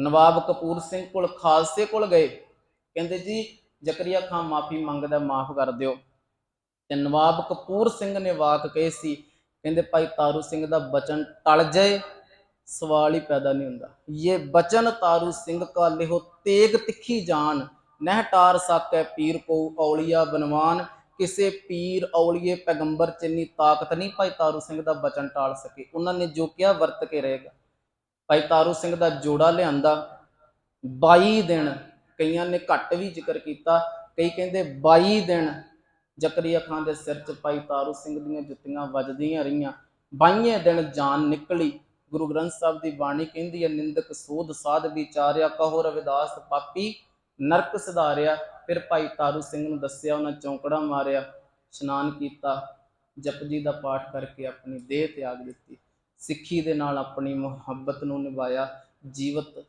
ਨਵਾਬ ਕਪੂਰ ਸਿੰਘ ਕੋਲ, ਖਾਲਸੇ ਕੋਲ ਗਏ। ਕਹਿੰਦੇ, ਜੀ, ਜ਼ਕਰੀਆ ਖਾਨ ਮਾਫੀ ਮੰਗਦਾ, ਮਾਫ ਕਰ ਦਿਓ। ਤੇ ਨਵਾਬ ਕਪੂਰ ਸਿੰਘ ਨੇ ਵਾਕ ਕਹੇ ਸੀ, ਕਹਿੰਦੇ, ਭਾਈ ਤਾਰੂ ਸਿੰਘ ਦਾ ਬਚਨ ਟਲ ਜਾਏ, ਸਵਾਲ ਹੀ ਪੈਦਾ ਨਹੀਂ ਹੁੰਦਾ। ਇਹ ਬਚਨ ਤਾਰੂ ਸਿੰਘ ਕਾ ਲਿਹੋ ਤੇਗ ਤਿੱਖੀ ਜਾਨ। ਨਹਿ ਟਾਰ ਸਾਕੈ ਪੀਰ ਕੋ ਔਲੀਆ ਬਨਵਾਨ। ਕਿਸੇ ਪੀਰ ਔਲੀਏ ਪੈਗੰਬਰ ਚ ਇੰਨੀ ਤਾਕਤ ਨਹੀਂ ਭਾਈ ਤਾਰੂ ਸਿੰਘ ਦਾ ਬਚਨ ਟਾਲ ਸਕੇ। ਉਹਨਾਂ ਨੇ ਜੋ ਕਿਹਾ, ਵਰਤ ਕੇ ਰਹੇਗਾ। ਭਾਈ ਤਾਰੂ ਸਿੰਘ ਦਾ ਜੋੜਾ ਲਿਆਂਦਾ। 22 ਦਿਨ ਕਈਆਂ ਨੇ ਘੱਟ ਵੀ ਜ਼ਿਕਰ ਕੀਤਾ। ਕਈ ਕਹਿੰਦੇ 22 ਦਿਨ ਜ਼ਕਰੀਆ ਖਾਨ ਦੇ ਸਿਰ 'ਚ ਭਾਈ ਤਾਰੂ ਸਿੰਘ ਦੀਆਂ ਜੁੱਤੀਆਂ ਵੱਜਦੀਆਂ ਰਹੀਆਂ। 22 ਦਿਨ ਜਾਨ ਨਿਕਲੀ। ਗੁਰੂ ਗ੍ਰੰਥ ਸਾਹਿਬ ਦੀ ਬਾਣੀ ਕਹਿੰਦੀ ਹੈ, ਨਿੰਦਕ ਸੋਧ ਸਾਧ ਵਿਚਾਰਿਆ, ਕਹੋ ਰਵਿਦਾਸ ਪਾਪੀ ਨਰਕ ਸਿਧਾਰਿਆ। ਫਿਰ ਭਾਈ ਤਾਰੂ ਸਿੰਘ ਨੂੰ ਦੱਸਿਆ, ਉਹਨਾਂ ਚੌਂਕੜਾ ਮਾਰਿਆ, ਇਸ਼ਨਾਨ ਕੀਤਾ, ਜਪਜੀ ਦਾ ਪਾਠ ਕਰਕੇ ਆਪਣੀ ਦੇਹ ਤਿਆਗ ਦਿੱਤੀ। ਸਿੱਖੀ ਦੇ ਨਾਲ ਆਪਣੀ ਮੁਹੱਬਤ ਨੂੰ ਨਿਭਾਇਆ ਜੀਵਤ